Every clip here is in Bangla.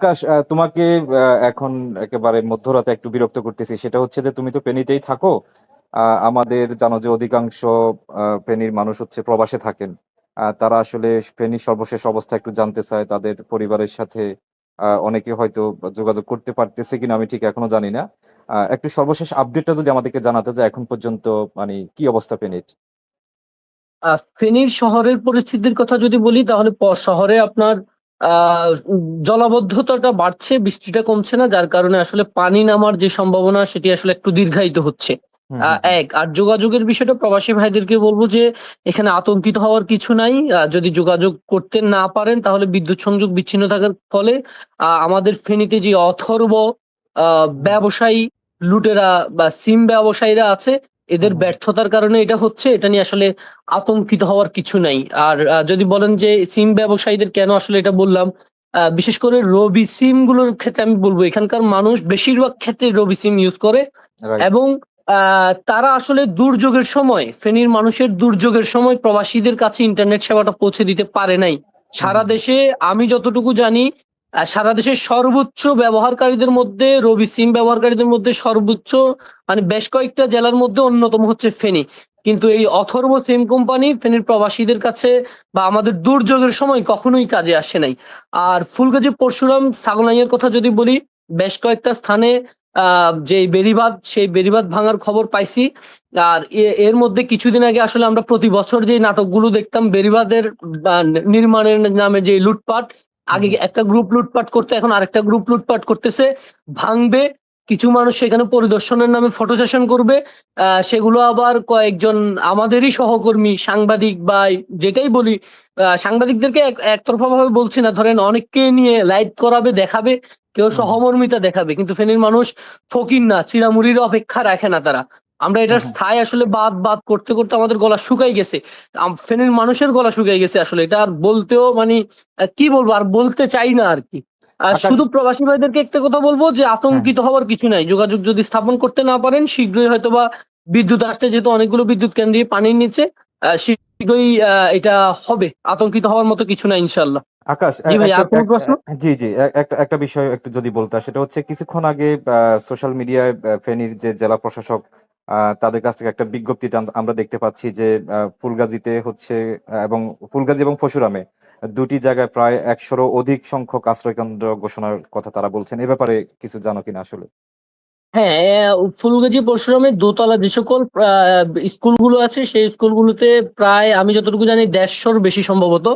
আকাশ তোমাকে এখন একেবারে মধ্যরাতে একটু বিরক্ত করতেছি। সেটা হচ্ছে যে, তুমি তো পেনিতেই থাকো আমাদের জানো যে, অধিকাংশ ফেনীর মানুষ হচ্ছে প্রবাসে থাকেন। তারা আসলে ফেনীর সর্বশেষ অবস্থা একটু জানতে চায়, তাদের পরিবারের সাথে অনেকে হয়তো যোগাযোগ করতে পারতেছে কিনা, আমি ঠিক এখনও জানি না। একটু সর্বশেষ আপডেটটা যদি আমাদেরকে জানাতে যায় এখন পর্যন্ত মানে কি অবস্থা ফেনীর? ফেনীর শহরের পরিস্থিতির কথা যদি বলি, তাহলে শহরে আপনার জলাবদ্ধতাটা বাড়ছে বৃষ্টিটা কমছে না যার কারণে আসলে পানি নামার যে সম্ভাবনা সেটি আসলে একটু দীর্ঘায়িত হচ্ছে। এক আর যোগাযোগের বিষয়টা প্রবাসী ভাইদেরকে বলব যে এখানে আতঙ্কিত হওয়ার কিছু নাই যদি যোগাযোগ করতে না পারেন তাহলে বিদ্যুৎ সংযোগ বিচ্ছিন্ন থাকার ফলে আহ, আমাদের ফেনীতে যে অথর্ব আহ, ব্যবসায়ী লুটেরা বা সিম ব্যবসায়ীরা আছে এদের। ব্যর্থতার কারণে এটা হচ্ছে এটা নিয়ে আসলে আতঙ্কিত হওয়ার কিছু নাই। আর যদি বলেন যে সিম ব্যবসায়ীদের কেন আসলে এটা বললাম বিশেষ করে রবি সিমগুলোর ক্ষেত্রে আমি বলব এখানকার মানুষ বেশিরভাগ ক্ষেত্রে রবি সিম ইউজ করে এবং আহ, তারা আসলে দুর্যোগের সময় ফেনীর মানুষের দুর্যোগের সময় প্রবাসীদের কাছে ইন্টারনেট সেবাটা পৌঁছে দিতে পারে নাই। সারা দেশে আমি যতটুকু জানি সারা দেশের সর্বোচ্চ ব্যবহারকারীদের মধ্যে রবি সিম ব্যবহারকারীদের মধ্যে সর্বোচ্চ মানে বেশ কয়েকটা জেলার মধ্যে অন্যতম হচ্ছে ফেনী। কিন্তু এই অথর্ব সিম কোম্পানি ফেনীর প্রবাসীদের কাছে বা আমাদের দুর্যোগের সময় কখনোই কাজে আসে নাই। আর ফুলগাজী পরশুরাম ছাগলাইয়ের কথা যদি বলি, বেশ কয়েকটা স্থানে যে বেড়িবাঁধ, সেই বেরিবাদ ভাঙার খবর পাইছি। আর এর মধ্যে কিছুদিন আগে আসলে আমরা প্রতি বছর যে নাটকগুলো দেখতাম বেরিবাদের নির্মাণের নামে যে লুটপাট আগে একটা গ্রুপ লুটপাট করতে এখন আরেকটা গ্রুপ লুটপাট করতেছে ভাঙবে কিছু মানুষ সেখানে পরিদর্শনের নামে ফটো সেশন করবে সেগুলো আবার কয়েকজন আমাদেরই সহকর্মী সাংবাদিক বা যেটাই বলি আহ, সাংবাদিকদেরকে এক- একতরফা ভাবে বলছি না ধরেন অনেককে নিয়ে লাইভ করাবে দেখাবে কেউ হুম। সহমর্মিতা দেখাবে কিন্তু ফেনীর মানুষ ফকির না চিরামুড়ির অপেক্ষা রাখে না তারা আমরা হুম। স্থায়ী আসলে বাদ বাদ করতে করতে আমাদের গলা শুকাই গেছে। ফেনীর মানুষের গলা শুকাই গেছে আসলে। এটা আর বলতেও মানে কি বলব? আর বলতে চাই না আর কি। আর শুধু প্রবাসী ভাইদেরকে একটা কথা বলব যে আতঙ্কিত হওয়ার কিছু নাই। যোগাযোগ যদি স্থাপন করতে না পারেন শীঘ্রই হয়তোবা বিদ্যুৎ আসছে যেহেতু অনেকগুলো বিদ্যুৎ কেন্দ্রে পানির নিচে শীঘ্রই এটা হবে। আতঙ্কিত হওয়ার মতো কিছু না ইনশাল্লাহ আকাশ জি জি জি একটা একটা বিষয় একটু যদি বলতে সেটা হচ্ছে কিছুক্ষণ আগে সোশ্যাল মিডিয়ায় ফেনীর যে জেলা প্রশাসক তাদের কাছ থেকে একটা বিজ্ঞপ্তিটা আমরা দেখতে পাচ্ছি যে ফুলগাজীতে হচ্ছে এবং ফুলগাজী এবং পরশুরামে দুটি জায়গায় প্রায় একশোরও অধিক সংখ্যক আশ্রয়কেন্দ্র ঘোষণার কথা তারা বলছেন। এ ব্যাপারে কিছু জানো কিনা আসলে? হ্যাঁ ফুলগাজী পরশুরামে দোতলা যে সকল স্কুলগুলো আছে। সেই স্কুলগুলোতে প্রায়, আমি যতটুকু জানি, দেড়শোর বেশি সম্ভবত।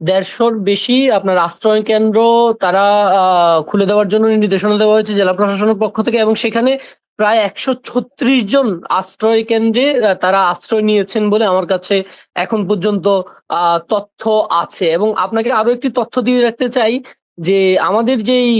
দেড়শোর বেশি আপনার আশ্রয় কেন্দ্র তারা খুলে দেওয়ার জন্য নির্দেশনা দেওয়া হয়েছে জেলা প্রশাসনের পক্ষ থেকে এবং সেখানে প্রায় একশো ছত্রিশ জন আশ্রয় কেন্দ্রে তারা আশ্রয় নিয়েছেন বলে আমার কাছে এখন পর্যন্ত তথ্য আছে। এবং আপনাকে আরও একটি তথ্য দিয়ে রাখতে চাই যে আমাদের যেই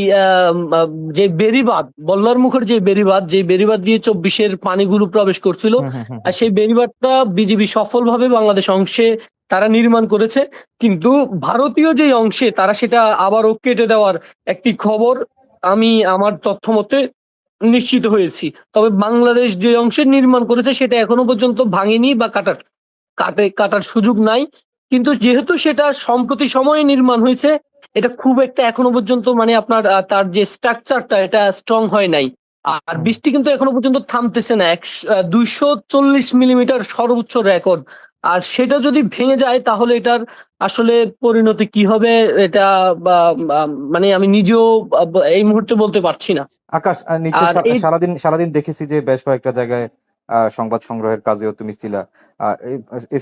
যে বেরিবাদ বল্লার মুখের যে বেরিবাদ যে বেরিবাদ দিয়ে চব্বিশের পানিগুলো প্রবেশ করছিল হুম হুম আর সেই বেরিবাদটা বিজিবি সফলভাবে বাংলাদেশ অংশে তারা নির্মাণ করেছে। কিন্তু ভারতীয় যে অংশে তারা সেটা আবারও কেটে দেওয়ার একটি খবর আমি আমার তথ্য মতে নিশ্চিত হয়েছি। তবে বাংলাদেশ যে অংশে নির্মাণ করেছে সেটা এখনও পর্যন্ত ভাঙেনি বা কাটার, কাটে, কাটার সুযোগ নাই। কিন্তু যেহেতু সেটা সম্প্রতি সময়ে নির্মাণ হয়েছে, এটা খুব একটা এখনও পর্যন্ত মানে আপনার তার যে স্ট্রাকচারটা এটা স্ট্রং হয় নাই। আর বৃষ্টি কিন্তু এখনও পর্যন্ত থামতেছে না। দুইশো চল্লিশ মিলিমিটার সর্বোচ্চ রেকর্ড আর সেটা যদি ভেঙে যায় তাহলে এটার আসলে পরিণতি কি হবে? এটা মানে আমি নিজেও এই মুহূর্তে বলতে পারছি না। আকাশ নিচে সারাদিন সারাদিন দেখেছি যে বেশ কয়েকটা জায়গায় সংবাদ সংগ্রহের কাজেও তুমি ছিলা।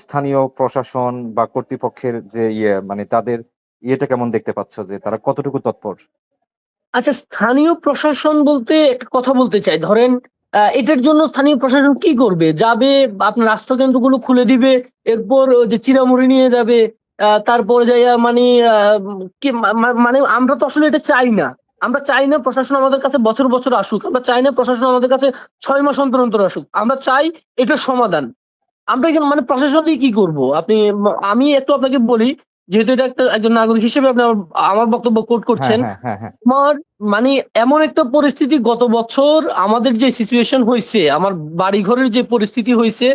স্থানীয় প্রশাসন বা কর্তৃপক্ষের যে ইয়ে মানে তাদের ইয়েটা কেমন দেখতে পাচ্ছ? যে তারা কতটুকু তৎপর? আচ্ছা স্থানীয় প্রশাসন বলতে একটা কথা বলতে চাই। ধরেন এটার জন্য স্থানীয় প্রশাসন কি করবে? যাবে, আপনার রাষ্ট্রকেন্দ্রগুলো খুলে দিবে, এরপর যে চিরামুড়ি নিয়ে যাবে তারপরে যাইয়া মানে মানে আমরা তো আসলে এটা চাই না। আমরা চাই না প্রশাসন আমাদের কাছে বছর বছর আসুক। আমরা চাই না প্রশাসন আমাদের কাছে ছয় মাস অন্তর অন্তর আসুক। আমরা চাই এটার সমাধান। আমরা মানে প্রশাসন দিয়ে কি করব? আপনি, আমি একটু আপনাকে বলি যেহেতু এটা একটা একজন নাগরিক হিসেবে আপনি আমার বক্তব্য কোট হ্যাঁ করছেন হ্যাঁ হ্যাঁ আমার মানে এমন একটা পরিস্থিতি গত বছর আমাদের যে সিচুয়েশন হয়েছে আমার বাড়ি ঘরের যে পরিস্থিতি হয়েছে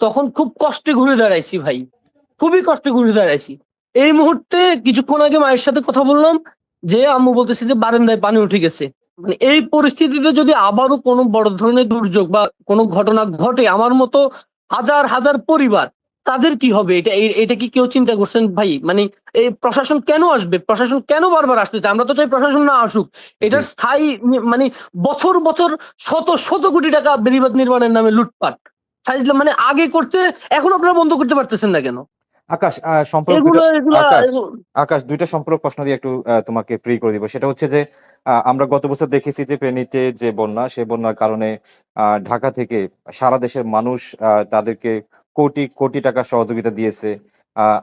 তখন খুব কষ্টে ঘুরে দাঁড়াইছি ভাই। খুবই কষ্টে ঘুরে দাঁড়াইছি। এই মুহূর্তে কিছুক্ষণ আগে মায়ের সাথে কথা বললাম যে আম্মু বলতেছে যে বারান্দায় পানি উঠে গেছে। মানে এই পরিস্থিতিতে যদি আবারও কোনো বড় ধরনের দুর্যোগ বা কোনো ঘটনা ঘটে আমার মতো হাজার হাজার পরিবার তাদের কি হবে? এটা এটা কি কেউ চিন্তা করছেন? ভাই মানে এই প্রশাসন কেন আসবে? প্রশাসন কেন বারবার আসতেছে? আমরা তো চাই প্রশাসন না আসুক। এটার জি। স্থায়ী মানে বছর বছর শত শত কোটি টাকা বেড়িবাদ নির্মাণের নামে লুটপাট। মানে আগে করছে এখন আপনারা বন্ধ করতে পারতেছেন না কেন? আকাশ সম্পর্ক আকাশ দুইটা সম্পর্ক প্রশ্ন দিয়ে একটু তোমাকে ফ্রি করে দিব। সেটা হচ্ছে যে আমরা গত বছর দেখেছি যে ফেনীতে যে বন্যা সে বন্যার কারণে আহ, ঢাকা থেকে সারা দেশের মানুষ আহ, তাদেরকে কোটি কোটি টাকা সহযোগিতা দিয়েছে।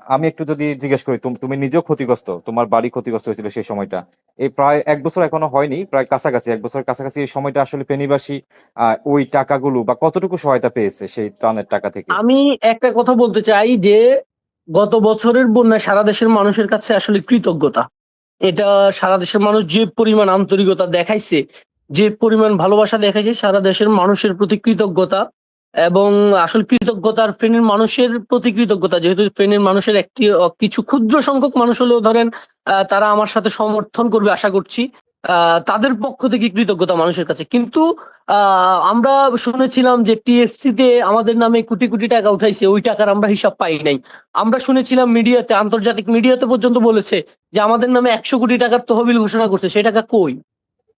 আমি একটু যদি জিজ্ঞেস করি, তুম- নিজেও ক্ষতিগ্রস্ত? তোমার বাড়ি ক্ষতিগ্রস্ত হয়েছিল সেই সময়টা। এই প্রায় এক বছর এখনও হয়নি, প্রায় কাছাকাছি, এক বছর কাছাকাছি এই সময়টা আসলে ফেনীবাসী ওই টাকাগুলো বা কতটুকু সহায়তা পেয়েছে সেই ত্রাণের টাকা থেকে? আমি একটা কথা বলতে চাই যে, গত বছরের বন্যায় সারা দেশের মানুষের কাছে আসলে কৃতজ্ঞতা। এটা সারা দেশের মানুষ যে পরিমাণ আন্তরিকতা দেখাইছে, যে পরিমাণ ভালোবাসা দেখাইছে, সারা দেশের মানুষের প্রতি কৃতজ্ঞতা। এবং আসল কৃতজ্ঞতার ফ্রেনের মানুষের প্রতি কৃতজ্ঞতা, যেহেতু ফেনীর মানুষের একটি কিছু ক্ষুদ্র সংখ্যক মানুষ হলেও ধরেন তারা আমার সাথে সমর্থন করবে আশা করছি তাদের পক্ষ থেকে কৃতজ্ঞতা মানুষের কাছে। কিন্তু আমরা শুনেছিলাম যে টিএসসি তে আমাদের নামে কোটি কোটি টাকা উঠাইছে, ওই টাকার আমরা হিসাব পাই নাই। আমরা শুনেছিলাম মিডিয়াতে, আন্তর্জাতিক মিডিয়াতে পর্যন্ত বলেছে যে আমাদের নামে একশো কোটি টাকার তহবিল ঘোষণা করছে। সেই টাকা কই?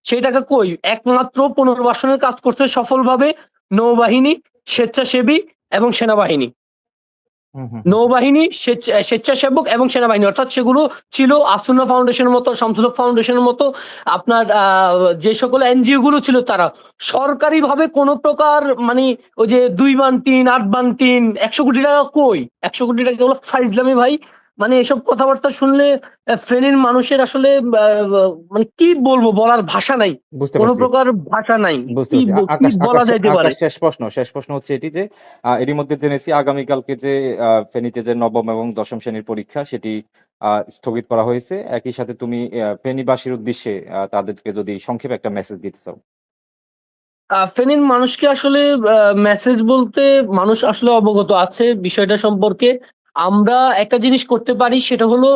সেই টাকা কই? একমাত্র পুনর্বাসনের কাজ করছে সফলভাবে নৌবাহিনী স্বেচ্ছাসেবী এবং সেনাবাহিনী। নৌবাহিনী স্বেচ্ছাসেবক এবং সেনাবাহিনী। অর্থাৎ সেগুলো ছিল আসন্ন ফাউন্ডেশনের মতো সংশোধক ফাউন্ডেশনের মতো আপনার আহ, যে সকল এনজিও গুলো ছিল তারা। সরকারি ভাবে কোনো প্রকার মানে ওই যে দুই বান তিন আট বান তিন একশো কোটি টাকা কই? একশো কোটি টাকা এগুলো ফাইজলামি ভাই। মানে এসব কথাবার্তা শুনলে ফেনীর মানুষের আসলে মানে কি বলব বলার ভাষা নাই। কোনো প্রকার ভাষা নাই। বলা যাইতে পারে? শেষ প্রশ্ন শেষ প্রশ্ন হচ্ছে এটি যে এরই মধ্যে জেনেছি আগামীকালকে যে ফেনীতে যে নবম এবং দশম শ্রেণির পরীক্ষা সেটি স্থগিত করা হয়েছে। একই সাথে তুমি ফেনীবাসীর উদ্দেশ্যে তাদেরকে যদি সংক্ষেপে একটা মেসেজ দিতে চাও। আহ, ফেনীর মানুষকে আসলে মেসেজ বলতে মানুষ আসলে অবগত আছে বিষয়টা সম্পর্কে। আমরা একটা জিনিস করতে পারি, সেটা হলো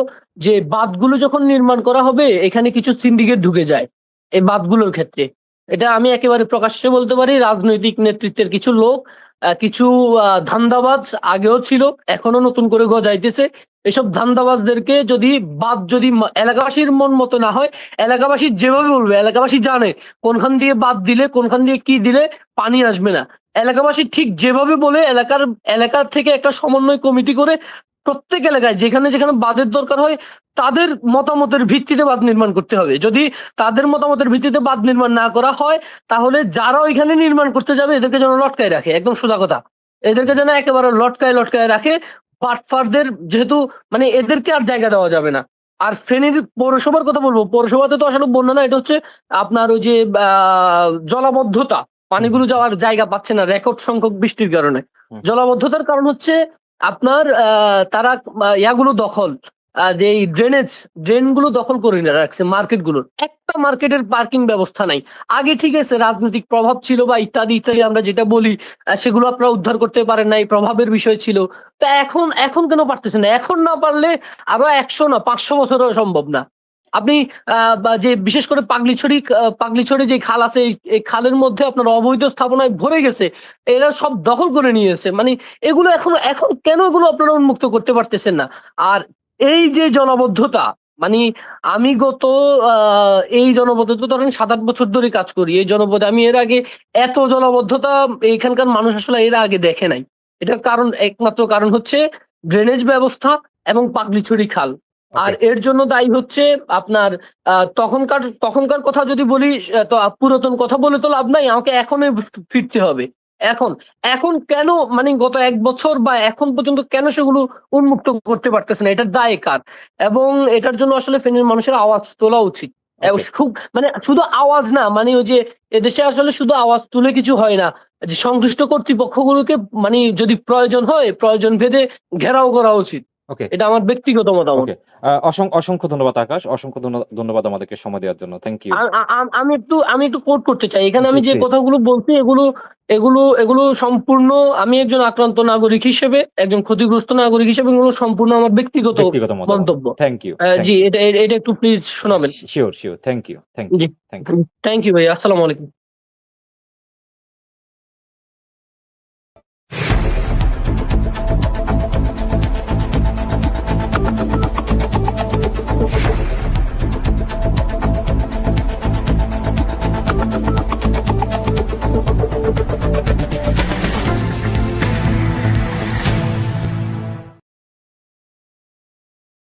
যে বাঁধগুলো যখন নির্মাণ করা হবে, এখানে কিছু সিন্ডিকেট ঢুকে যায়, এই বাঁধগুলোর ক্ষেত্রে। এটা আমি একেবারে প্রকাশ্যে বলতে পারি, রাজনৈতিক নেতৃত্বের কিছু লোক কিছু ধান্দাবাজ আগেও ছিল এখনও নতুন করে গজাইতেছে। এসব ধান্দাবাজদেরকে যদি বাদ যদি এলাকাবাসীর মন মতো না হয়, এলাকাবাসী যেভাবে বলবে, এলাকাবাসী জানে কোনখান দিয়ে বাদ দিলে, কোনখান দিয়ে কি দিলে, পানি আসবে না। এলাকাবাসী ঠিক যেভাবে বলে এলাকার এলাকার থেকে একটা সমন্বয় কমিটি করে প্রত্যেক এলাকায় যেখানে যেখানে বাঁধের দরকার হয় তাদের মতামতের ভিত্তিতে বাঁধ নির্মাণ করতে হবে। যদি তাদের মতামতের ভিত্তিতে বাঁধ নির্মাণ না করা হয় তাহলে যারা ওইখানে নির্মাণ করতে যাবে এদেরকে যেন লটকায় রাখে। একদম সোজা কথা। এদেরকে যেন একেবারে লটকায় লটকায় রাখে। বাটফারদের যেহেতু মানে এদেরকে আর জায়গা দেওয়া যাবে না। আর ফেনীর পৌরসভার কথা বলব। পৌরসভাতে তো আসলে বন্যা না এটা হচ্ছে আপনার ওই যে আহ, জলাবদ্ধতা। পানিগুলো যাওয়ার জায়গা পাচ্ছে না রেকর্ড সংখ্যক বৃষ্টির কারণে। জলাবদ্ধতার কারণ হচ্ছে আপনার তারা ইয়াগুলো দখল যে ড্রেনেজ ড্রেনগুলো দখল করে নিয়ে রাখছে মার্কেটগুলোর একটা মার্কেটের পার্কিং ব্যবস্থা নাই। আগে ঠিক আছে রাজনৈতিক প্রভাব ছিল বা ইত্যাদি ইত্যাদি আমরা যেটা বলি সেগুলো আপনারা উদ্ধার করতে পারেন নাই প্রভাবের বিষয় ছিল। তা এখন এখন কেন পারতেছে না? এখন না পারলে আরও একশো না পাঁচশো বছরও সম্ভব না। আপনি যে বিশেষ করে পাগলিছড়ি পাগলিছড়ি যে খাল আছে, এই- খালের মধ্যে আপনার অবৈধ স্থাপনায় ভরে গেছে, এরা সব দখল করে নিয়েছে। মানে এগুলো এখন এখন কেন এগুলো আপনারা উন্মুক্ত করতে পারতেছেন না? আর এই যে জলাবদ্ধতা মানে আমি গত এই জনপদে ধরেন সাত আট বছর ধরে কাজ করি। এই জনপদে আমি এর আগে এত জলাবদ্ধতা এখানকার মানুষ আসলে এর আগে দেখে নাই। এটার কারণ, একমাত্র কারণ হচ্ছে ড্রেনেজ ব্যবস্থা এবং পাগলিছড়ি খাল। আর এর জন্য দায়ী হচ্ছে আপনার আহ, তখনকার তখনকার কথা যদি বলি তো পুরাতন কথা বলে তো লাভ নাই আমাকে এখনই ফিরতে হবে। এখন এখন কেন মানে গত এক বছর বা এখন পর্যন্ত কেন সেগুলো উন্মুক্ত করতে পারতেছে না? এটার দায় কার? এবং এটার জন্য আসলে ফেনীর মানুষের আওয়াজ তোলা উচিত। মানে শুধু আওয়াজ না মানে ওই যে এদেশে আসলে শুধু আওয়াজ তুলে কিছু হয় না। যে সংশ্লিষ্ট কর্তৃপক্ষগুলোকে মানে যদি প্রয়োজন হয় প্রয়োজন ভেদে ঘেরাও করা উচিত। ওকে এটা আমার ব্যক্তিগত মতামত। অসংখ্য ধন্যবাদ আকাশ। অসংখ্য ধন্যবাদ আমাদেরকে সময় দেওয়ার জন্য। থ্যাংক ইউ আমি একটু আমি একটু কোট করতে চাই। এখানে আমি যে কথাগুলো বলছি এগুলো এগুলো এগুলো সম্পূর্ণ আমি একজন আক্রান্ত নাগরিক হিসেবে একজন ক্ষতিগ্রস্ত নাগরিক হিসেবে এগুলো সম্পূর্ণ আমার ব্যক্তিগত মন্তব্য। থ্যাংক ইউ জি এটা এটা একটু প্লিজ শোনাবেন। Sure sure thank you thank you thank you thank you ভাই। আসসালামু আলাইকুম।